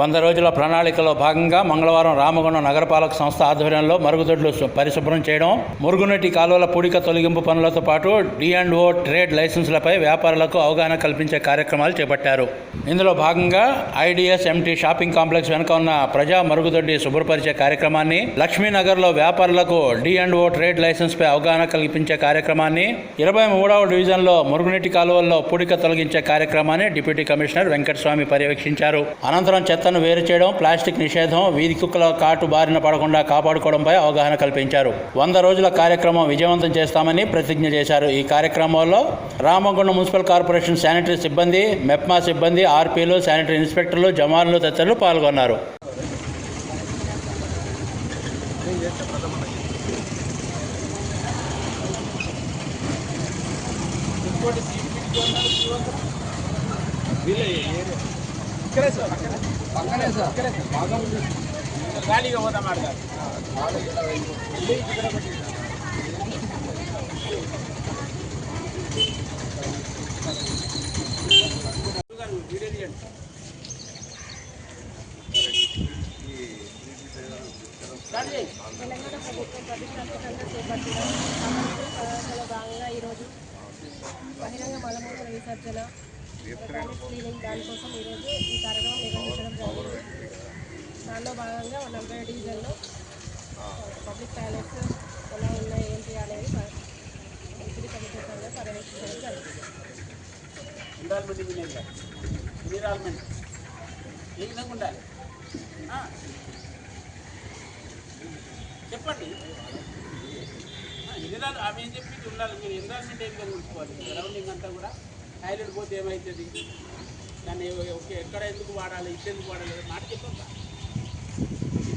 వంద రోజుల ప్రణాళికలో భాగంగా మంగళవారం రామగుండం నగరపాలక సంస్థ ఆధ్వర్యంలో మరుగుదొడ్లు పరిశుభ్రం చేయడం మురుగునీటి కాలువల పూడిక తొలగింపు పనులతో పాటు డి అండ్ ఓ ట్రేడ్ లైసెన్సులపై వ్యాపారులకు అవగాహన కల్పించే కార్యక్రమాలు చేపట్టారు. ఇందులో భాగంగా ఐడిఎస్ ఎంటీ షాపింగ్ కాంప్లెక్స్ వెనుక ఉన్న ప్రజా మరుగుదొడ్డి శుభ్రపరిచే కార్యక్రమాన్ని లక్ష్మీనగర్లో వ్యాపారులకు డిఎండ్ఓ ఓ ట్రేడ్ లైసెన్స్పై అవగాహన కల్పించే కార్యక్రమాన్ని ఇరవై మూడవ డివిజన్లో మురుగునీటి కాలువల్లో పూడిక తొలగించే కార్యక్రమాన్ని డిప్యూటీ కమిషనర్ వెంకటస్వామి పర్యవేక్షించారు. అనంతరం చెత్త చెత్తను వేరు చేయడం ప్లాస్టిక్ నిషేధం వీధి కుక్కల కాటు బారిన పడకుండా కాపాడుకోవడంపై అవగాహన కల్పించారు. వంద రోజుల కార్యక్రమం విజయవంతం చేస్తామని ప్రతిజ్ఞ చేశారు. ఈ కార్యక్రమంలో రామగుండం మున్సిపల్ కార్పొరేషన్ శానిటరీ సిబ్బంది మెప్మా సిబ్బంది ఆర్పీలు శానిటరీ ఇన్స్పెక్టర్లు జమాన్లు తదితరులు పాల్గొన్నారు. తెలంగాణ ప్రభుత్వం ప్రతిష్టాత్మకంగా చేపట్టిన అమలు భాగంగా ఈరోజు బహిరంగ మలమూత్ర విసర్జన క్లీనింగ్ దానికోసం ఈరోజు ఈ దానిలో భాగంగా నలభై డివిజన్లో పబ్లిక్ టాయిలెట్స్ ఎలా ఉన్నాయి ఏంటి అనేది మంత్రి కమిషన్ పర్యవేక్షించడం జరిగింది ఏ విధంగా ఉండాలి? ఆ. చెప్పండి. ఎన్విరాల్ ఆమె ఏం చెప్పి ఉండాలి. మీరు ఎన్విరాన్మెంట్ ఏ విధంగా ఉంచుకోవాలి సరౌండింగ్ అంతా కూడా టాయిలెట్ పోతే ఏమవుతుంది దాన్ని ఓకే ఎక్కడ ఎందుకు వాడాలి ఇటు ఎందుకు వాడాలి మాట చెప్పండి.